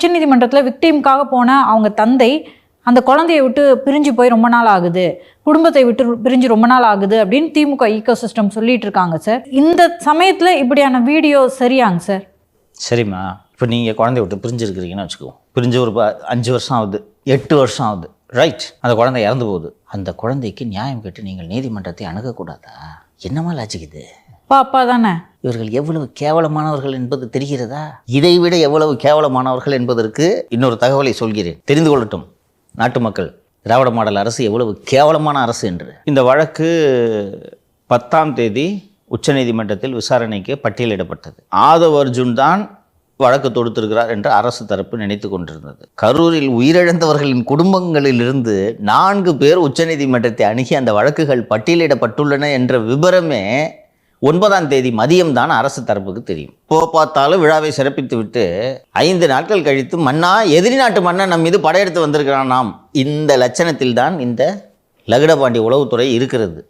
உச்சநீதிமன்றத்தில் விக்டீமுக்காக போன அவங்க தந்தை அந்த குழந்தையை விட்டு பிரிஞ்சு போய் ரொம்ப நாள் ஆகுது. குடும்பத்தை விட்டு பிரிஞ்சு ரொம்ப நாள் ஆகுது அப்படின்னு திமுக ஈகோ சிஸ்டம் சொல்லிட்டு இருக்காங்க சார் இந்த சமயத்தில் இப்படியான வீடியோ சரியாங்க சார் சரிம்மா. இப்போ நீங்கள் குழந்தைய விட்டு பிரிஞ்சிருக்கிறீங்கன்னு வச்சுக்கோ. பிரிஞ்சு ஒரு அஞ்சு வருஷம் ஆகுது. எட்டு வருஷம் ஆகுது. ரைட் அந்த குழந்தை இறந்து போகுது. அந்த குழந்தைக்கு நியாயம் கேட்டு நீங்கள் நீதிமன்றத்தை அணுகக்கூடாதா? என்னமா லாஜிக் இது? அப்பா தானே? இவர்கள் எவ்வளவு கேவலமானவர்கள் என்பது தெரிகிறதா? இதைவிட எவ்வளவு கேவலமானவர்கள் என்பதற்கு இன்னொரு தகவலை சொல்கிறேன். தெரிந்து கொள்ளட்டும் நாட்டு மக்கள். திராவிட மாடல் அரசு எவ்வளவு கேவலமான அரசு என்று. இந்த வழக்கு பத்தாம் தேதி உச்சநீதிமன்றத்தில் விசாரணைக்கு பட்டியலிடப்பட்டது. ஆதவ் அர்ஜுன் தான் வழக்கு தொடுத்திருக்கிறார் என்று அரசு தரப்பு நினைத்து கொண்டிருந்தது. கரூரில் உயிரிழந்தவர்களின் குடும்பங்களிலிருந்து நான்கு பேர் உச்சநீதிமன்றத்தை அணுகி அந்த வழக்குகள் பட்டியலிடப்பட்டுள்ளன என்ற விபரமே ஒன்பதாம் தேதி மதியம் தான் அரசு தரப்புக்கு தெரியும். போ பார்த்தாலும் விழாவை சிறப்பித்து விட்டு ஐந்து நாட்கள் கழித்து மன்னா எதிரி நாட்டு மன்னன் நம் மீது படையெடுத்து வந்திருக்கிறான் நாம். இந்த லட்சணத்தில் தான் இந்த லகுடபாண்டி உளவுத்துறை இருக்கிறது.